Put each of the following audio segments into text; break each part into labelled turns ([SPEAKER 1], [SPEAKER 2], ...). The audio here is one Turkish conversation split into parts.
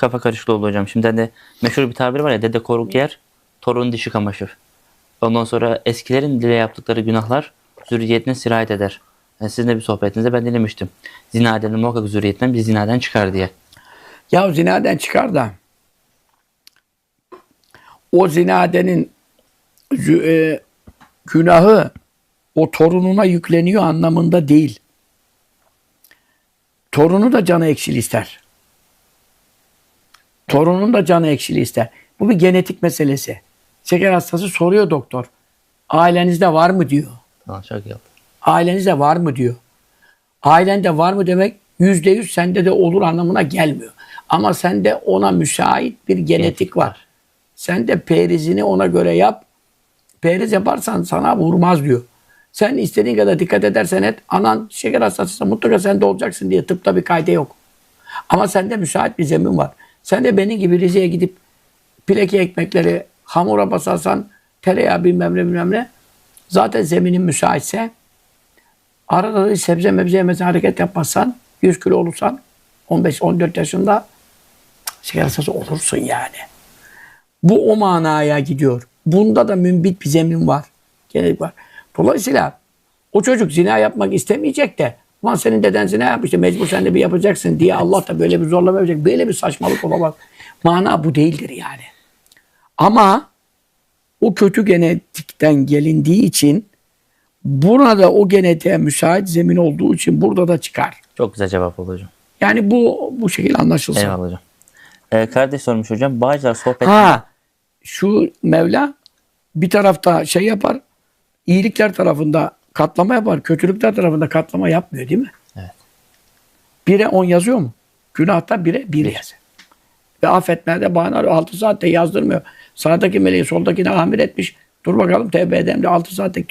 [SPEAKER 1] kafa karışıklığı oldu hocam. Şimdi hani meşhur bir tabir var ya dede koruk yer, torun dişi kamaşır. Ondan sonra eskilerin dile yaptıkları günahlar zürriyetine sirayet eder. Yani sizin bir sohbetinizde ben dinlemiştim. Zina edenin muhakkak zürriyetinden bir zinaden çıkar diye.
[SPEAKER 2] Ya zinaden çıkar da o zinadenin e, günahı o torununa yükleniyor anlamında değil. Torunu da canı ekşili ister. Torunun da canı ekşili ister. Bu bir genetik meselesi. Şeker hastası soruyor doktor. Ailenizde var mı diyor.
[SPEAKER 1] Çok iyi.
[SPEAKER 2] Ailenizde var mı diyor. Ailende var mı demek yüzde yüz sende de olur anlamına gelmiyor. Ama sende ona müsait bir genetik var. Sen de perizini ona göre yap. Periz yaparsan sana vurmaz diyor. Sen istediğin kadar dikkat edersen et. Anan şeker hastasıysa mutlaka sen de olacaksın diye tıpta bir kayda yok. Ama sende müsait bir zemin var. Sen de benim gibi Rize'ye gidip pileki ekmekleri hamura basarsan tereyağı bilmem ne bilmem ne. Zaten zeminin müsaitse arada da sebze mebze yemezsen hareket yapmazsan 100 kilo olursan 15-14 yaşında şeker hastası olursun yani. Bu o manaya gidiyor. Bunda da mümbit bir zemin var. Genetik var. Dolayısıyla o çocuk zina yapmak istemeyecek de Ulan senin deden zina yapmıştı mecbur sen de bir yapacaksın diye Allah da böyle bir zorlama yapacak. Böyle bir saçmalık olamaz. Mana bu değildir yani. Ama o kötü genetikten gelindiği için burada o genetiğe müsait zemin olduğu için burada da çıkar.
[SPEAKER 1] Çok güzel cevap oldu hocam.
[SPEAKER 2] Yani bu bu şekilde anlaşılsın.
[SPEAKER 1] Eyvallah hocam. Ee, kardeş sormuş hocam. Bağcılar sohbet
[SPEAKER 2] Ha şu Mevla bir tarafta şey yapar, iyilikler tarafında katlama yapar, kötülükler tarafında katlama yapmıyor değil mi?
[SPEAKER 1] Evet.
[SPEAKER 2] Bire on yazıyor mu? Günahta bire bir yazıyor. Ve affetmede bahane arıyor. 6 saatte yazdırmıyor. Sağdaki meleği soldakine amir etmiş. Dur bakalım tevbe edem de 6 saatte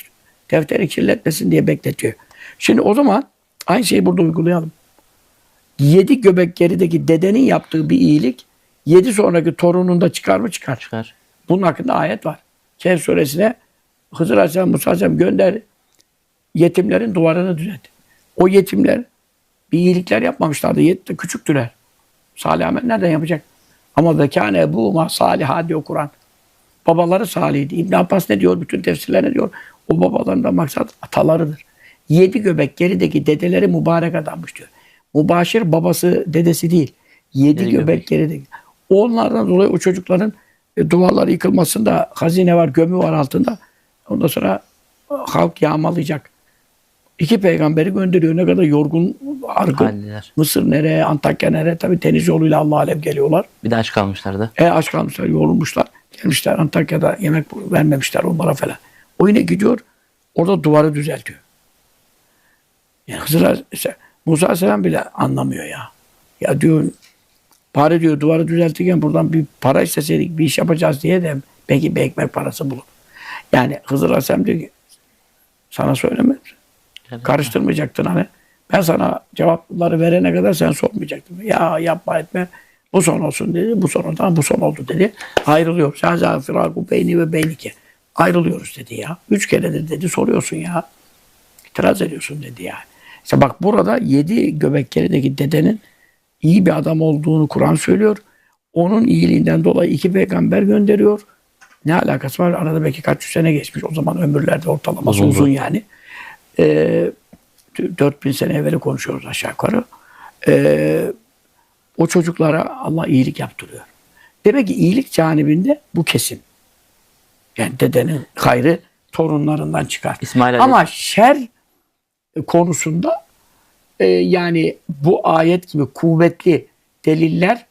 [SPEAKER 2] defteri kirletmesin diye bekletiyor. Şimdi o zaman aynı şeyi burada uygulayalım. Yedi göbek gerideki dedenin yaptığı bir iyilik yedi sonraki torununda çıkar mı çıkar.
[SPEAKER 1] çıkar.
[SPEAKER 2] Bunun hakkında ayet var. Kehf suresine Hızır Aleyhisselam Musa Aleyhisselam gönderdi. Yetimlerin duvarını düzeltti. O yetimler bir iyilikler yapmamışlardı. Yet, küçüktüler. Salih amel nereden yapacak? Ama vekâne bu ma saliha diyor Kur'an. Babaları salihdi. İbn Abbas ne diyor? Bütün tefsirler ne diyor? O babalarından maksat atalarıdır. Yedi göbek gerideki dedeleri mübarek adammış diyor. Mübaşir babası dedesi değil. Yedi,
[SPEAKER 1] Yedi
[SPEAKER 2] göbek,
[SPEAKER 1] göbek.
[SPEAKER 2] gerideki. Onlardan dolayı o çocukların e, duvarları yıkılmasında hazine var, gömü var altında. Ondan sonra e, halk yağmalayacak. İki peygamberi gönderiyor. Ne kadar yorgun, argın.
[SPEAKER 1] Halliler.
[SPEAKER 2] Mısır nereye, Antakya nereye? Tabii deniz yoluyla Allah alem geliyorlar.
[SPEAKER 1] Bir de aç kalmışlardı.
[SPEAKER 2] E aç kalmışlar, yorulmuşlar. Gelmişler Antakya'da yemek vermemişler onlara falan. O yine gidiyor, orada duvarı düzeltiyor. Yani Hızır işte Musa Aleyhisselam bile anlamıyor ya. Ya diyor, bari diyor duvarı düzeltirken buradan bir para isteseydik, bir iş yapacağız diye de belki bir ekmek parası bulur. Yani Hızır Aleyhisselam diyor ki, sana söylemedim. Karıştırmayacaktın hani. Ben sana cevapları verene kadar sen sormayacaktın. Ya yapma etme. Bu son olsun dedi. Bu son oldu. Tamam, bu son oldu dedi. Ayrılıyor. Sen firaku beyni ve beynike. Ayrılıyoruz dedi ya. Üç keredir dedi soruyorsun ya. İtiraz ediyorsun dedi yani. İşte bak burada yedi göbek gerideki dedenin iyi bir adam olduğunu Kur'an söylüyor. Onun iyiliğinden dolayı iki peygamber gönderiyor. Ne alakası var? Arada belki kaç yüz sene geçmiş. O zaman ömürlerde ortalaması
[SPEAKER 1] Uzun.
[SPEAKER 2] uzun yani. Ee, 4000 sene evveli konuşuyoruz aşağı yukarı. Ee, o çocuklara Allah iyilik yaptırıyor. Demek ki iyilik canibinde bu kesin. Yani dedenin hayrı torunlarından çıkar.
[SPEAKER 1] İsmail
[SPEAKER 2] Ama şer konusunda e, yani bu ayet gibi kuvvetli deliller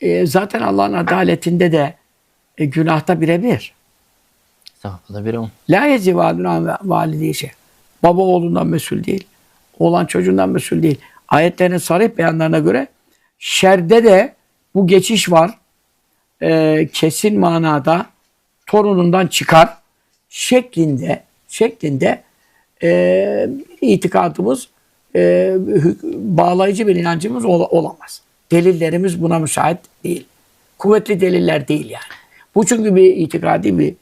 [SPEAKER 2] e, zaten Allah'ın adaletinde de e, günahta birebir.
[SPEAKER 1] Sevaplı biri on.
[SPEAKER 2] La yezivadun validi şey. Baba oğlundan mesul değil. Oğlan çocuğundan mesul değil. Ayetlerin sarih beyanlarına göre şerde de bu geçiş var. Ee, kesin manada torunundan çıkar şeklinde şeklinde e, itikadımız e, bağlayıcı bir inancımız ola- olamaz. Delillerimiz buna müsait değil. Kuvvetli deliller değil yani. Bu çünkü bir itikadi bir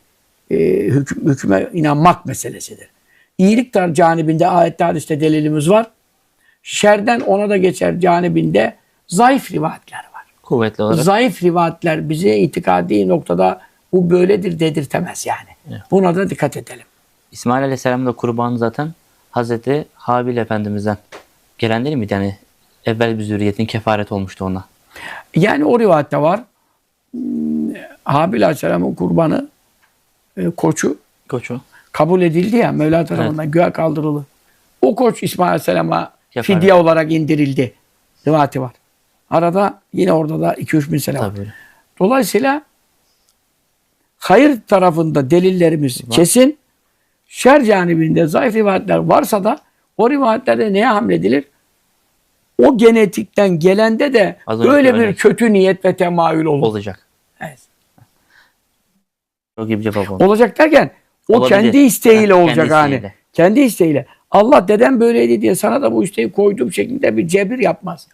[SPEAKER 2] e, hüküm, hüküme inanmak meselesidir. İyilik canibinde ayette hadiste delilimiz var. Şerden ona da geçer canibinde zayıf rivayetler var.
[SPEAKER 1] Kuvvetli olarak.
[SPEAKER 2] Zayıf rivayetler bize itikadi noktada bu böyledir dedirtemez yani. Buna da dikkat edelim.
[SPEAKER 1] İsmail Aleyhisselam'ın da kurbanı zaten Hazreti Habil Efendimiz'den gelen değil miydi? Yani evvel bir zürriyetin kefaret olmuştu ona.
[SPEAKER 2] Yani o rivayette var. Hmm, Habil Aleyhisselam'ın kurbanı e, koçu
[SPEAKER 1] Koçu.
[SPEAKER 2] Kabul edildi ya Mevla tarafından göğe kaldırıldı. O koç İsmail Aleyhisselam'a fidye olarak indirildi. Rivayeti var. Arada yine orada da 2-3 bin sene var. Dolayısıyla hayır tarafında delillerimiz kesin. Şer canibinde zayıf rivayetler varsa da o rivayetlerde neye hamledilir? O genetikten gelende de
[SPEAKER 1] Az
[SPEAKER 2] böyle bir
[SPEAKER 1] örnek.
[SPEAKER 2] kötü niyet ve temayül olur.
[SPEAKER 1] Olacak.
[SPEAKER 2] Evet.
[SPEAKER 1] Çok iyi bir cevap oldu.
[SPEAKER 2] Olacak derken o
[SPEAKER 1] Olabilir.
[SPEAKER 2] kendi isteğiyle
[SPEAKER 1] Ha,
[SPEAKER 2] olacak
[SPEAKER 1] kendi
[SPEAKER 2] hani.
[SPEAKER 1] isteğiyle.
[SPEAKER 2] Kendi isteğiyle. Allah dedem böyleydi diye sana da bu isteği koydum şeklinde bir cebir yapmaz.